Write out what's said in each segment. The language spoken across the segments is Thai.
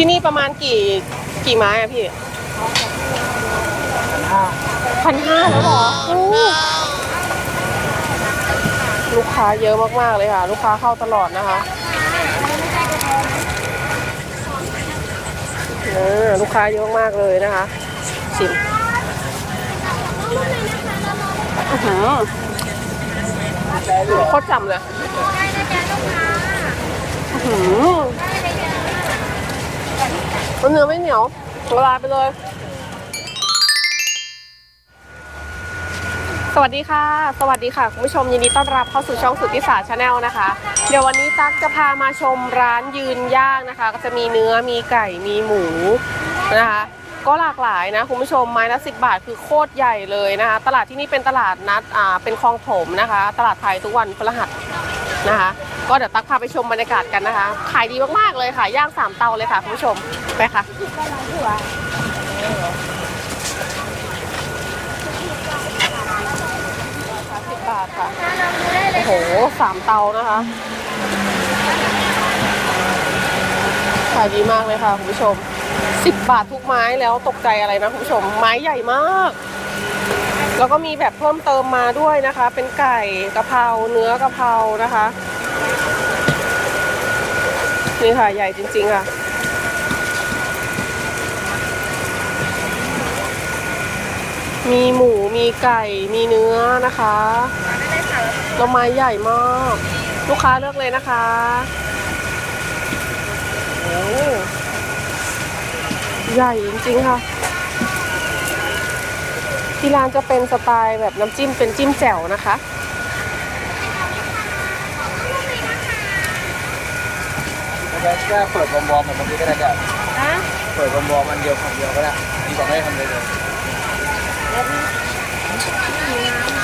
ที่นี่ประมาณกี่กี่ไม้อะพี่ห้าพันห้าแล้วเหรอโอ้ลูกค้าเยอะมากๆเลยค่ะ ลูกค้าเข้าตลอดนะคะเออลูกค้าเยอะมากเลยนะคะชิมอื้อหือโคตรจำเลยอื้อหือ เนื้อไม่เหนียวละลายไปเลย สวัสดีค่ะ สวัสดีค่ะคุณผู้ชมยินดีต้อนรับเข้าสู่ช่องสุทธิศาชาแนลนะคะ เดี๋ยววันนี้ตั๊กจะพามาชมร้านยืนย่างนะคะ ก็จะมีเนื้อมีไก่มีหมูนะคะ ก็หลากหลายนะคุณผู้ชมไม้ละสิบาทคือโคตรใหญ่เลยนะคะ ตลาดที่นี่เป็นตลาดนัดอ่าเป็นคลองถมนะคะ ตลาดไทยทุกวันพฤหัส นะคะ ก็เดี๋ยวตักพาไปชมบรรยากาศกันนะคะ ขายดีมากๆเลยค่ะ ย่างสามเตาเลยค่ะคุณผู้ชม ไปค่ะ บาทค่ะ โอ้โหสามเตานะคะ ขายดีมากเลยค่ะคุณผู้ชมสิบบาททุกไม้แล้วตกใจอะไรนะคุณผู้ชม ไม้ใหญ่มาก แล้วก็มีแบบเพิ่มเติมมาด้วยนะคะ เป็นไก่กะเพราเนื้อกะเพรานะคะนี่ค่ะใหญ่จริง ๆ ค่ะ มีหมูมีไก่มีเนื้อนะคะแล้วไม้ใหญ่มาก ลูกค้าเลือกเลยนะคะโอ้ใหญ่จริง ๆ ค่ะ ที่ร้านจะเป็นสไตล์แบบน้ำจิ้มเป็นจิ้มแจ่วนะคะแล้วก็เปิดวอร์มๆแบบเมื่อกี้ก็ได้จ้ะเปิดวอร์มๆมันเดียวคำเดียวก็ได้ดีกว่าไม่ได้ทำเลยเลย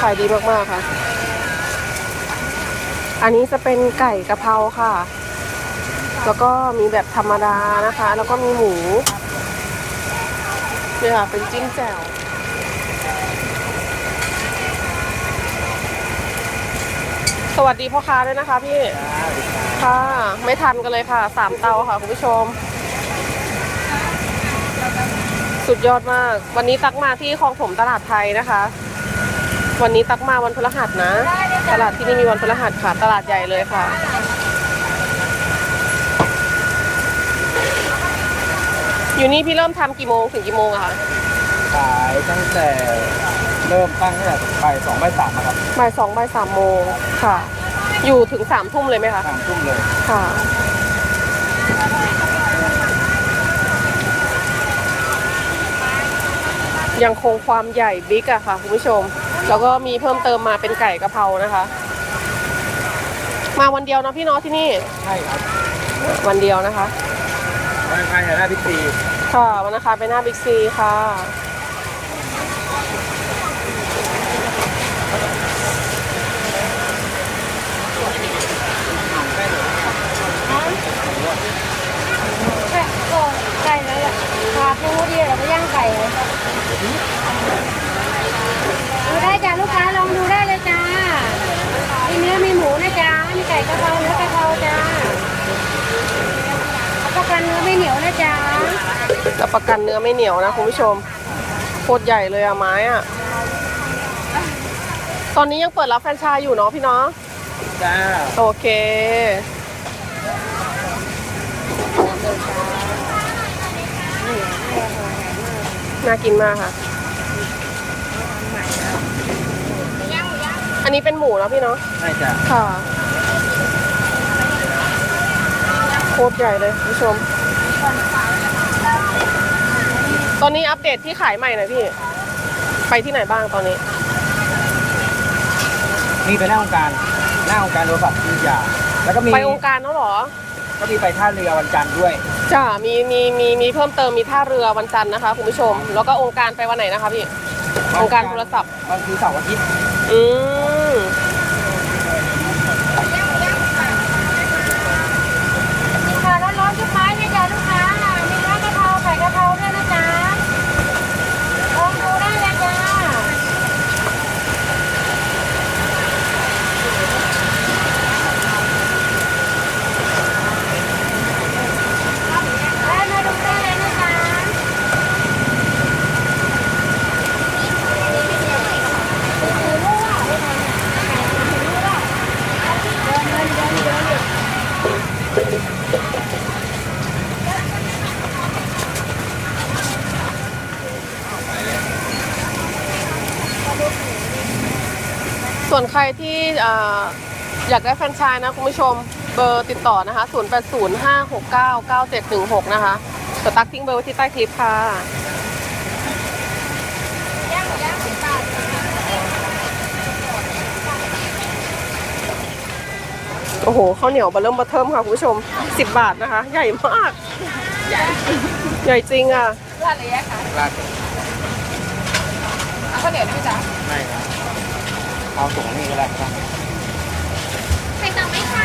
ขายดีมาก ๆ ค่ะ อันนี้จะเป็นไก่กะเพราค่ะ แล้วก็มีแบบธรรมดานะคะ แล้วก็มีหมูเนี่ยค่ะ เป็นจิ้มแจ่ว สวัสดีพ่อค้าด้วยนะคะพี่ ค่ะ ไม่ทันกันเลยค่ะ สามเตาค่ะคุณผู้ชม สุดยอดมาก วันนี้ตักมาที่คลองถมตลาดไทยนะคะ วันนี้ตักมาวันพฤหัสนะ ตลาดที่นี่มีวันพฤหัสค่ะ ตลาดใหญ่เลยค่ะ อยู่นี่พี่เริ่มทำกี่โมงถึงกี่โมงอะคะ ขายตั้งแต่ เริ่มตั้งตั้งแต่บ่ายสองบ่ายสามนะครับบ่ายสองบ่ายสามโมงค่ะ อยู่ถึงสามทุ่มเลยไหมคะ สามทุ่มเลย ค่ะ ยังคงความใหญ่บิ๊กอะค่ะคุณผู้ชม แล้วก็มีเพิ่มเติมมาเป็นไก่กะเพรานะคะ มาวันเดียวนะพี่เน้องที่นี่ ใช่ครับวันเดียวนะคะ วันอังคารเนี่ยหน้าพิธีค่ะวันนะคะไปหน้าบิ๊กซีค่ะ ไก่ก็ไก่แล้วแหละขาปูเดียวแล้วก็ย่างไก่เลยดูได้จ้ะลูกค้าลองดูได้เลยจ้า มีเนื้อมีหมูนะจ้า มีไก่กะเพราเนื้อกะเพราจ้ารับประกันเนื้อไม่เหนียวนะจ้า รับประกันเนื้อไม่เหนียวนะคุณผู้ชมโคตรใหญ่เลยอะไม้อะตอนนี้ยังเปิดรับแฟรนไชส์อยู่เนาะพี่เนาะจ้าโอเคน่ากินมากค่ะ อันนี้เป็นหมูแล้วพี่เนาะใช่จ้ะค่ะ โคตรใหญ่เลยคุณผู้ชม ตอนนี้อัปเดตที่ขายใหม่หน่อยพี่ ไปที่ไหนบ้างตอนนี้ มีไปหน้าองค์การ หน้าองค์การโทรศัพท์ที่ยา แล้วก็มีไปองค์การแล้วเหรอ ก็มีไปท่าเรือวันจันทร์ด้วย จ้ามีมีมีมีเพิ่มเติมมีท่าเรือวันจันทร์นะคะคุณผู้ชม แล้วก็องค์การไปวันไหนนะคะพี่ องค์การโทรศัพท์วันคือเสาร์อาทิตย์ อืมมีค่ะร้อนๆทุกไม้นะจ้าลูกค้า มีเนื้อกะเพราไก่กะเพราด้วยนะจ๊ะลองดูได้เลยจ้า ได้ไหมลูก ส่วนใครที่เอ่ออยากได้แฟรนไชส์นะคุณผู้ชมเบอร์ติดต่อนะคะ 0805699716 นะคะเดี๋ยวตักทิ้งเบอร์ไว้ที่ใต้คลิปค่ะโอ้โหข้าวเหนียวบะเริ่มบะเทิมค่ะคุณผู้ชม 10 บาทนะคะ ใหญ่มาก ใหญ่จริงอะราดอะไรแยกคะราดเอาข้าวเหนียวได้ไหมจ๊ะไม่ครับ เอาส่งนี่ก็ได้ครับใส่ต่อไหมคะ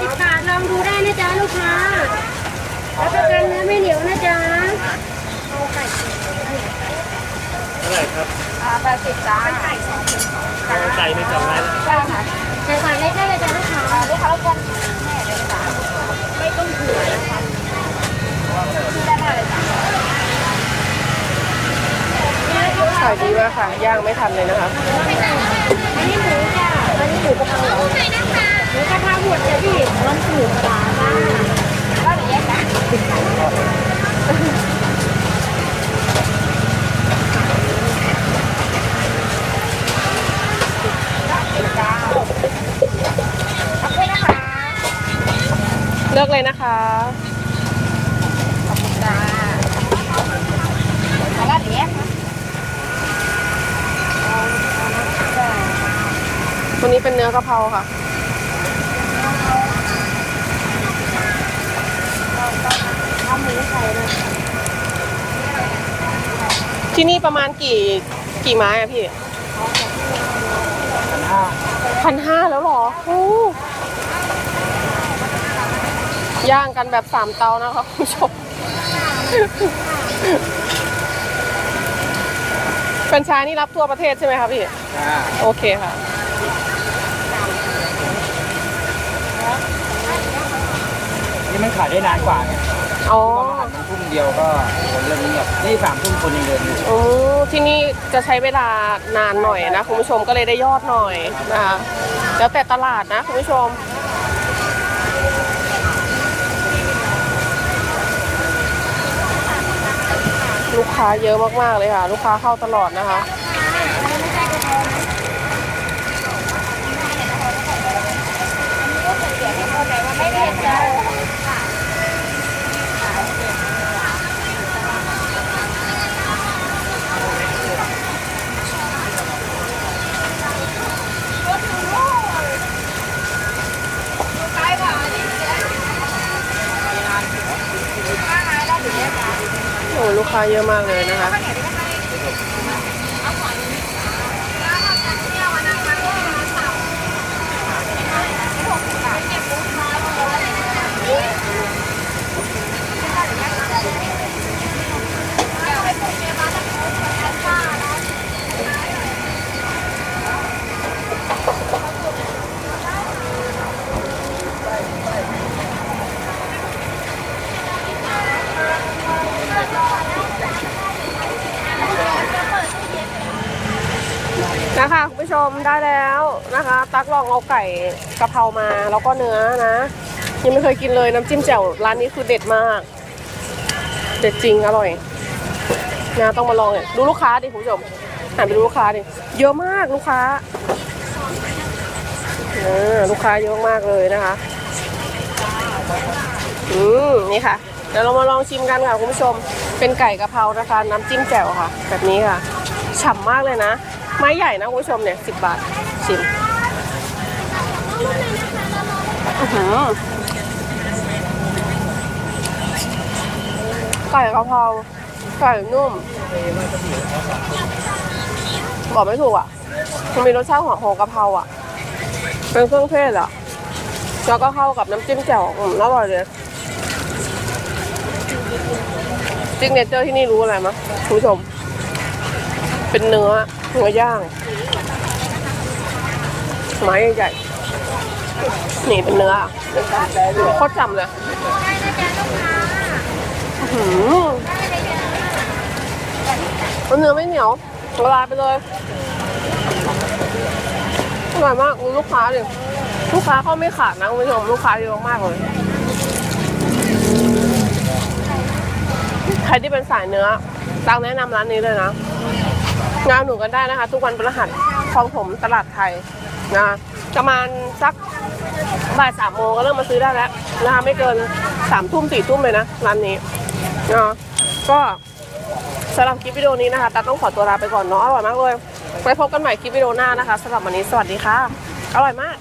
สิบบาทลองดูได้นะจ๊ะลูกค้ารับประกันเนื้อไม่เหนียวนะจ๊ะเอาไก่เท่าไหร่ครับอ่าแปดสิบจ้าไก่สองจ้าไก่ไม่จำได้ใช่ค่ะไก่ไก่เล็กได้เลยจ้ะลูกค้าลูกค้ารบกวนแม่เลยจ้ะไม่ต้องถือนะคะที่ด้านหน้าเลยจ้ะ ขายดีมากค่ะ ย่างไม่ทันเลยนะคะ อันนี้หมูจ้ะอันนี้หมูกระเพราหมูกระเพราหมดเลยพี่ร้อนหมูปลาจ้าก็เดี๋ยวแยกกันขอบคุณนะคะเลือกเลยนะคะ ขอบคุณจ้าแล้วก็เดี๋ยวแยกนะ ตัวนี้เป็นเนื้อกะเพราค่ะเอาหมูใส่เลยที่นี่ประมาณกี่กี่ไม้อะพี่พันห้าพันห้าแล้วเหรอโอ้ย่างกันแบบสามเตานะคะคุณผู้ชมแฟรนไชส์นี่รับทั่วประเทศใช่ไหมคะพี่อ่าโอเคค่ะ นี่มันขายได้นานกว่าไงอ๋อเพราะว่ามันทุ่มเดียวก็คนเริ่มเงียบนี่สามทุ่มคนยังเดินอยู่โอ้ที่นี่จะใช้เวลานานหน่อยนะคุณผู้ชมก็เลยได้ยอดหน่อยนะคะแล้วแต่ตลาดนะคุณผู้ชม ลูกค้าเยอะมากๆเลยค่ะ ลูกค้าเข้าตลอดนะคะ ไม่เผ็ดจ้า โอ้ลูกค้า เยอะมากเลยนะคะคุณผู้ชมได้แล้วนะคะ ตัก ลองเอาไก่กะเพรามาแล้วก็เนื้อนะ ยังไม่เคยกินเลยน้ำจิ้มแจ่วร้านนี้คือเด็ดมาก เด็ดจริงอร่อยนะต้องมาลองเลยดูลูกค้าดิคุณผู้ชมหันไปดูลูกค้าดิเยอะมากลูกค้าลูกค้าเยอะมากเลยนะคะอืมนี่ค่ะเดี๋ยวเรามาลองชิมกันค่ะคุณผู้ชม เป็นไก่กะเพรานะคะน้ำจิ้มแจ่วค่ะ แบบนี้ค่ะฉ่ำมากเลยนะ ไม้ใหญ่นะคุณผู้ชมเนี่ยสิบบาทชิม อื้อหือไก่กะเพราไก่นุ่ม บอกไม่ถูกอะ มันมีรสชาติหอมของกะเพราอะ เป็นเครื่องเทศอะ แล้วก็เข้ากับน้ำจิ้มแจ่วอืมอร่อยเลยซิกเนเจอร์ที่นี่รู้อะไรมั้ยคุณผู้ชม เป็นเนื้อเนื้อย่าง ไม้ใหญ่ นี่เป็นเนื้อโคตรจำเลยหือเนื้อไม่เหนียวละลายไปเลยอร่อยมากลูกค้าดิลูกค้าเขาไม่ขาดนะคุณผู้ชมลูกค้าเยอะมากเลย ใครที่เป็นสายเนื้อตังแนะนำร้านนี้เลยนะงานหนูกันได้นะคะ ทุกวันพฤหัสคลองผมตลาดไทย นะประมาณสักบ่ายสามโมงก็เริ่มมาซื้อได้แล้วนะคะไม่เกินสามทุ่มสี่ทุ่มเลยนะร้านนี้นะก็สำหรับคลิปวิดีโอนี้นะคะตาต้องขอตัวลาไปก่อนเนาะอร่อยมากเลยไว้พบกันใหม่คลิปวิดีโอหน้านะคะสำหรับวันนี้สวัสดีค่ะ อร่อยมาก